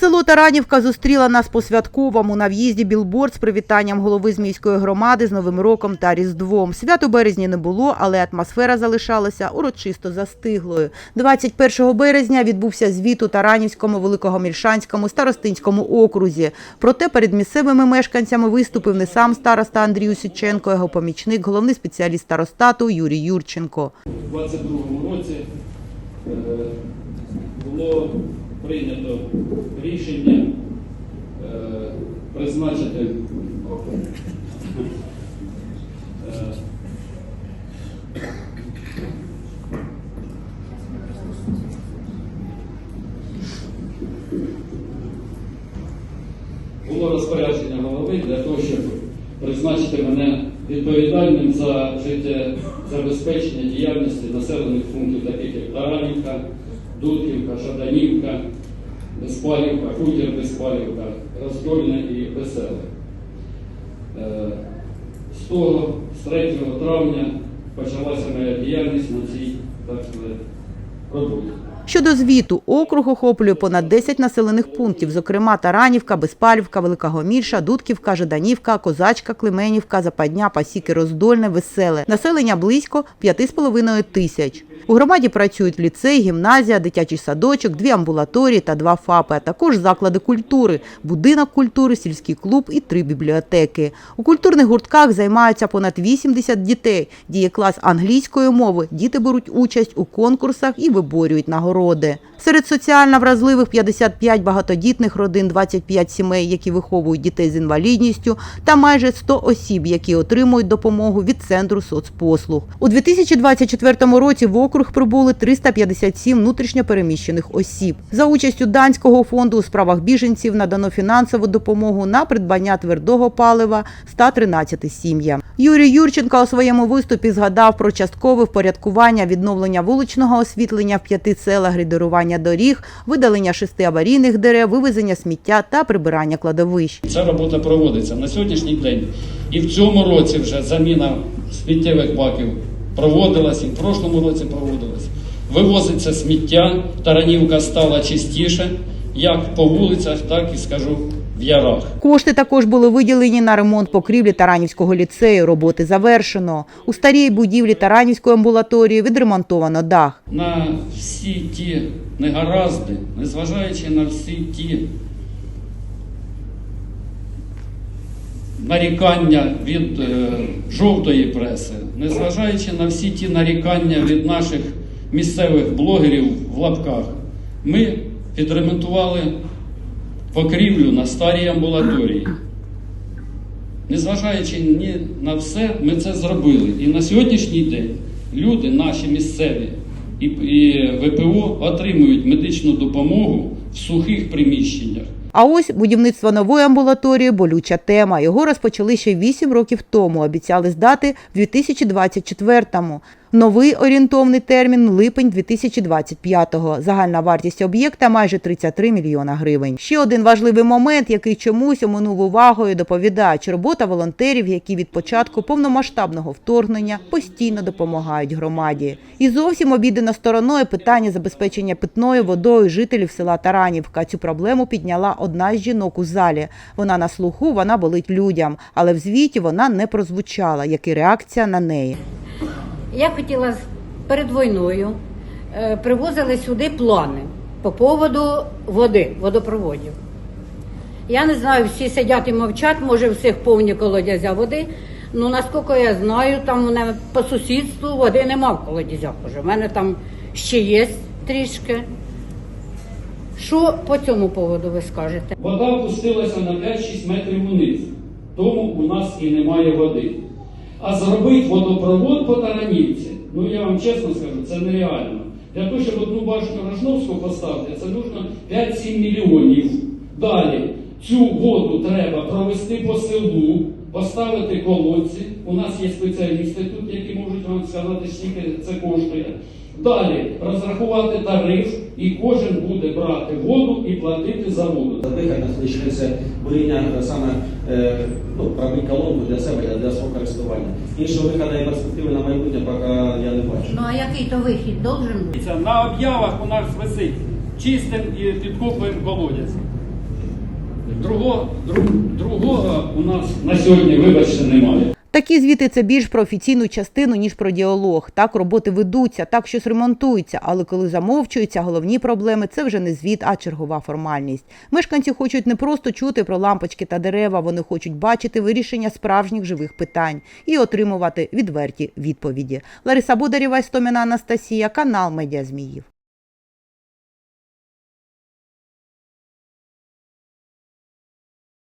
Село Таранівка зустріла нас по святковому на в'їзді білборд з привітанням голови Зміївської громади з Новим роком та Різдвом. Свят у березні не було, але атмосфера залишалася урочисто застиглою. 21 березня відбувся звіт у Таранівському, Великогомільшанському, Старостинському окрузі. Проте перед місцевими мешканцями виступив не сам староста Андрій Усіченко, його помічник, головний спеціаліст старостату Юрій Юрченко. У 22 році е, було прийнято рішення е, призначити е, було розпорядження голови для того, щоб призначити мене відповідальним за життєзабезпечення діяльності населених пунктів, таких як Таранівка, Дудківка, Шаданівка, Безпалівка, Хутір Безпалівка, Роздольне і Веселе. Е, З того, з 3 травня почалася моя діяльність на цій так роботі. Щодо звіту, округ охоплює понад 10 населених пунктів, зокрема Таранівка, Безпалівка, Великогомірша, Дудківка, Жаданівка, Козачка, Клименівка, Западня, Пасіки, Роздольне, Веселе. Населення близько 5,5 тисяч. У громаді працюють ліцей, гімназія, дитячий садочок, дві амбулаторії та два ФАПи, а також заклади культури, будинок культури, сільський клуб і три бібліотеки. У культурних гуртках займаються понад 80 дітей. Діє клас англійської мови. Діти беруть участь у конкурсах і виборюють нагороди. Серед соціально вразливих 55 багатодітних родин, 25 сімей, які виховують дітей з інвалідністю, та майже 100 осіб, які отримують допомогу від центру соцпослуг. У 2024 році в округ прибули 357 внутрішньопереміщених осіб. За участю данського фонду у справах біженців надано фінансову допомогу на придбання твердого палива 113 сім'ям. Юрій Юрченко у своєму виступі згадав про часткове впорядкування відновлення вуличного освітлення в п'яти селах, грейдерування доріг, видалення шести аварійних дерев, вивезення сміття та прибирання кладовищ. Ця робота проводиться на сьогоднішній день. І в цьому році вже заміна сміттєвих баків проводилась, і в прошлому році проводилась. Вивозиться сміття, Таранівка стала чистіше, як по вулицях, так і скажу в ярах. Кошти також були виділені на ремонт покрівлі Таранівського ліцею. Роботи завершено. У старій будівлі Таранівської амбулаторії відремонтовано дах. На всі ті негаразди, незважаючи на всі ті нарікання від е, жовтої преси, незважаючи на всі ті нарікання від наших місцевих блогерів в лапках, ми підремонтували покрівлю на старій амбулаторії. Незважаючи ні на все, ми це зробили. І на сьогоднішній день люди, наші місцеві і, ВПО отримують медичну допомогу в сухих приміщеннях. А ось будівництво нової амбулаторії болюча тема. Його розпочали ще 8 років тому. Обіцяли здати в 2024-му. Новий орієнтовний термін липень 2025-го. Загальна вартість об'єкта майже 33 мільйона гривень. Ще один важливий момент, який чомусь оминув увагою доповідач. Робота волонтерів, які від початку повномасштабного вторгнення постійно допомагають громаді. І зовсім обійдено стороною питання забезпечення питною водою жителів села Таранівка. Цю проблему підняла одна з жінок у залі. Вона на слуху, вона болить людям, але в звіті вона не прозвучала, як і реакція на неї. Я хотіла перед війною е, привозили сюди плани по поводу води, водопроводів. Я не знаю, всі сидять і мовчать, може, всіх повні колодязя води. Ну наскільки я знаю, там у мене по сусідству води нема в колодязях. У мене там ще є трішки. Що по цьому поводу ви скажете? Вода опустилася на 5-6 метрів униз, тому у нас і немає води. А зробити водопровод по Таранівці, ну я вам чесно скажу, це нереально. Для того, щоб одну башню Рожновську поставити, це нужно 5-7 мільйонів. Далі цю воду треба провести по селу, поставити колодці. У нас є спеціалісти тут, які можуть вам сказати, скільки це коштує. Далі розрахувати тариф, і кожен буде брати воду і платити за воду. Задихання лишилися буріння саме е, ну, пробити колонку для себе, для свого користування. Іншого виходу і перспективи на майбутнє поки я не бачу. Ну а який то вихід должен бути? На об'явах у нас висить чистим і підкопуємо колодязь. Другого, друг, другого у нас на сьогодні, вибачте, немає. Такі звіти це більш про офіційну частину, ніж про діалог. Так роботи ведуться, так щось ремонтується, але коли замовчуються головні проблеми, це вже не звіт, а чергова формальність. Мешканці хочуть не просто чути про лампочки та дерева, вони хочуть бачити вирішення справжніх живих питань і отримувати відверті відповіді. Лариса Бударєва, Істоміна Анастасія, канал Медіа Зміїв.